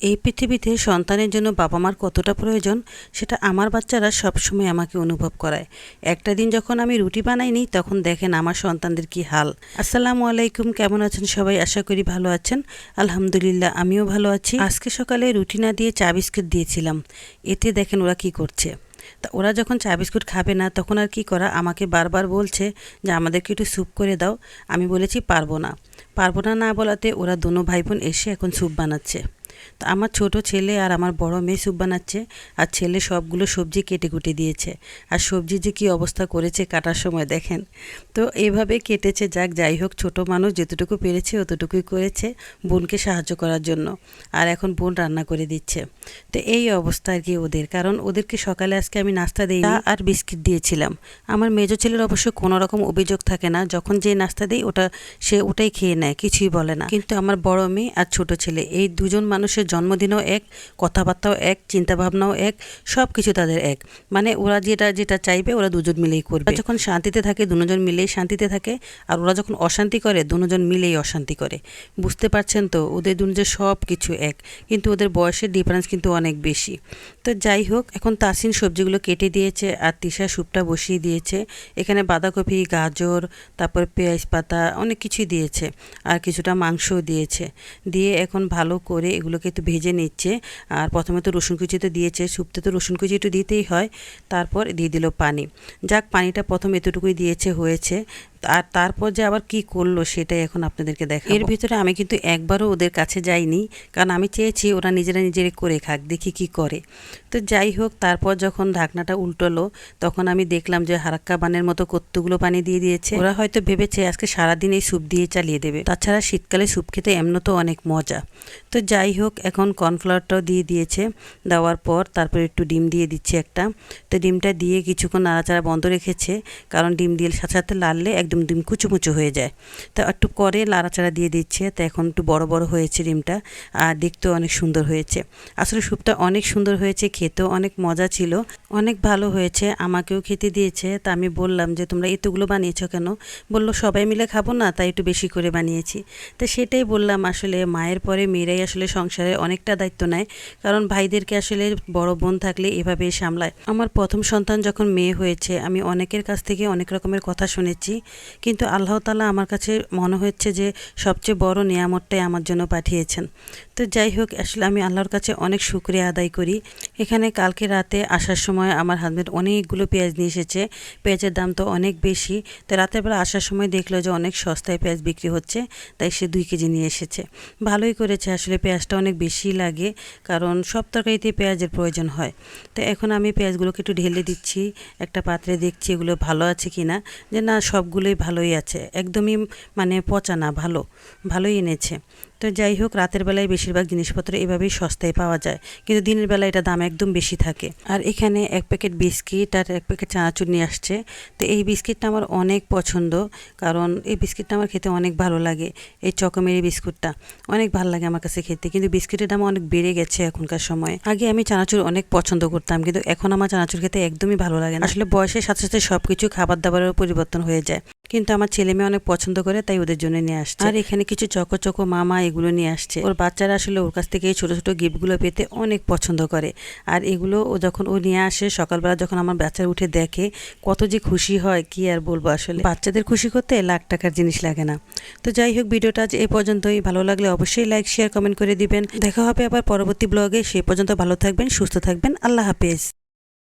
এই পৃথিবীতে সন্তানের জন্য বাবা মার কতটা প্রয়োজন, সেটা আমার বাচ্চারা সবসময় আমাকে অনুভব করায়। একটা দিন যখন আমি রুটি বানাইনি, তখন দেখেন আমার সন্তানদের কি হাল। আসসালামু আলাইকুম, কেমন আছেন সবাই? আশা করি ভালো আছেন। আলহামদুলিল্লাহ, আমিও ভালো আছি। আজকে সকালে রুটি না দিয়ে চা বিস্কুট দিয়েছিলাম। এতে দেখেন ওরা কি করছে। তা ওরা যখন চা বিস্কুট খাবে না, তখন আর কি করা? আমাকে বারবার বলছে যে, আমাদেরকে একটু স্যুপ করে দাও। আমি বলেছি, পারব না। পারব না না বলাতে ওরা দোনো ভাই বোন এসে এখন স্যুপ বানাচ্ছে। তো আমার ছোট ছেলে আর আমার বড় মেয়ে স্যুপ বানাচ্ছে আর ছেলে সবগুলো সবজি কেটে কুটে দিয়েছে। আর সবজি যে কী অবস্থা করেছে কাটার সময় দেখেন। তো এইভাবে কেটেছে যাক, যাই হোক, ছোট মানুষ যতটুকু পেরেছে অতটুকুই করেছে বোনকে সাহায্য করার জন্য। আর এখন বোন রান্না করে দিচ্ছে। তো এই অবস্থা আর কি ওদের। কারণ ওদেরকে সকালে আজকে আমি নাস্তা দিই আর বিস্কিট দিয়েছিলাম। আমার মেজো ছেলের অবশ্য কোনো রকম অভিযোগ থাকে না, যখন যে নাস্তা দিই ওটা সে ওটাই খেয়ে নেয়, কিছুই বলে না। কিন্তু আমার বড় মেয়ে আর ছোট ছেলে, এই দুজন মানুষের জন্মদিনও এক, কথাবার্তাও এক, চিন্তাভাবনাও এক সব কিছু তাদের এক। মানে ওরা যেটা যেটা চাইবে ওরা দুজন মিলেই করবে। যখন শান্তিতে থাকে, দুজন মিলেই শান্তিতে থাকে, আর ওরা যখন অশান্তি করে, দুজন মিলেই অশান্তি করে। বুঝতে পারছেন তো? ওদের দুজনের সব কিছু এক। কিন্তু ওদের বয়সের ডিফারেন্স কিন্তু অনেক বেশি। তো যাই হোক, এখন তাসিন সবজিগুলো কেটে দিয়েছে, আর তিশা স্যুপটা বসিয়ে দিয়েছে। এখানে বাঁধাকপি, গাজর, তারপর পেঁয়াজ পাতা, অনেক কিছুই দিয়েছে। আর কিছুটা মাংসও দিয়েছে। দিয়ে এখন ভালো করে এগুলোকে একটু ভেজে নিচ্ছে। আর প্রথমে তো রসুন কুচি তো দিয়েছে, সুপতে তো রসুন কুচি একটু দিতেই হয়। তারপর দিয়ে দিল পানি। যাক, পানিটা প্রথম এতটুকুই দিয়েছে, হয়েছে। আর তারপর যে আবার কি করল সেটাই এখন আপনাদেরকে দেখা এর ভিতরে আমি কিন্তু একবারও ওদের কাছে যাইনি, কারণ আমি চেয়েছি ওরা নিজেরা নিজেরা করে খাক, দেখি কি করে। তো যাই হোক, তারপর যখন ঢাকনাটা উল্টোলো, তখন আমি দেখলাম যে হারাক্কা বানের মতো কত্তুগুলো পানি দিয়ে দিয়েছে। ওরা হয়তো ভেবেছে আজকে সারাদিন এই স্যুপ দিয়ে চালিয়ে দেবে। তাছাড়া শীতকালে স্যুপ খেতে এমন তো অনেক মজা। তো যাই হোক, এখন কর্নফ্লাওয়ারটাও দিয়ে দিয়েছে, দেওয়ার পর তারপর একটু ডিম দিয়ে দিচ্ছে একটা। তো ডিমটা দিয়ে কিছুক্ষণ নাড়াচাড়া বন্ধ রেখেছে, কারণ ডিম দিয়ে সাথে সাথে লাললে একদম ডিম কুচুমুচু হয়ে যায়। তো একটু করে লাড়াচাড়া দিয়ে দিচ্ছে, তো এখন একটু বড় বড় হয়েছে ডিমটা, আর দেখতেও অনেক সুন্দর হয়েছে। আসলে স্যুপটা অনেক সুন্দর হয়েছে, খেতেও অনেক মজা ছিল, অনেক ভালো হয়েছে, আমাকেও খেতে দিয়েছে। তা আমি বললাম যে, তোমরা এতগুলো বানিয়েছো কেন? বলল, সবাই মিলে খাব না, তাই একটু বেশি করে বানিয়েছি। তো সেটাই বললাম, আসলে মায়ের পরে মেয়েরাই আসলে সংসারে অনেকটা দায়িত্ব নেয়, কারণ ভাইদেরকে আসলে বড় বোন থাকলে এভাবেই সামলায়। আমার প্রথম সন্তান যখন মেয়ে হয়েছে, আমি অনেকের কাছ থেকে অনেক রকমের কথা শুনেছি কিন্তু আল্লাহ তালা আমার কাছে মনে হচ্ছে যে সবচেয়ে বড় নিয়ামতটাই আমার জন্য পাঠিয়েছেন। তো যাই হোক, আসলে আমি আল্লাহর কাছে অনেক শুক্রিয়া আদায় করি। এখানে কালকে রাতে আসার সময় আমার হাজব্যান্ড অনেকগুলো পেঁয়াজ নিয়ে এসেছে। পেঁয়াজের দাম তো অনেক বেশি। তো রাতের বেলা আসার সময় দেখল যে অনেক সস্তায় পেঁয়াজ বিক্রি হচ্ছে, তাই সে দুই কেজি নিয়ে এসেছে। ভালোই করেছে, আসলে পেঁয়াজটা অনেক বেশি লাগে, কারণ সব তরকারিতে পেঁয়াজের প্রয়োজন হয়। তো এখন আমি পেঁয়াজগুলোকে একটু ঢেলে দিচ্ছি, একটা পাত্রে দেখছি এগুলো ভালো আছে কি না যে না সবগুলোই ভালোই আছে। একদমই মানে পচা না, ভালো, ভালোই এনেছে। তো যাই হোক, রাতের বেলায় বেশিরভাগ জিনিসপত্র এভাবেই সস্তায় পাওয়া যায়। কিন্তু দিনের বেলায় এটা দাম একদম বেশি থাকে। আর এখানে এক প্যাকেট বিস্কিট আর এক প্যাকেট চানাচুর নিয়ে আসছে। তো এই বিস্কিটটা আমার অনেক পছন্দ। কারণ এই বিস্কিটটা আমার খেতে অনেক ভালো লাগে, এই চকমেরি বিস্কুটটা। অনেক ভালো লাগে আমার কাছে খেতে। কিন্তু বিস্কিটের দাম অনেক বেড়ে গেছে এখনকার সময়। আগে আমি চানাচুর অনেক পছন্দ করতাম, কিন্তু এখন আমার চানাচুর খেতে একদমই ভালো লাগে না। আসলে বয়সের সাথে সাথে সব কিছু খাবার দাবারেরও পরিবর্তন হয়ে যায়। কিন্তু আমার ছেলে মেয়ে অনেক পছন্দ করে তাই ওদের জন্য নিয়ে আসছে। আর এখানে কিছু চকো চকো মামা এগুলো নিয়ে আসছে। ওর বাচ্চারা আসলে ওর কাছ থেকে এই ছোটো ছোটো গিফটগুলো পেতে অনেক পছন্দ করে। আর এগুলো ও যখন ও নিয়ে আসে সকালবেলা যখন আমার বাচ্চারা উঠে দেখে কত যে খুশি হয় কি আর বলব আসলে। বাচ্চাদের খুশি করতে লাখ টাকার জিনিস লাগে না। তো যাই হোক ভিডিওটা আজ এ পর্যন্তই। ভালো লাগলে অবশ্যই লাইক শেয়ার কমেন্ট করে দিবেন। দেখা হবে আবার পরবর্তী ব্লগে। সে পর্যন্ত ভালো থাকবেন সুস্থ থাকবেন। আল্লাহ হাফেজ।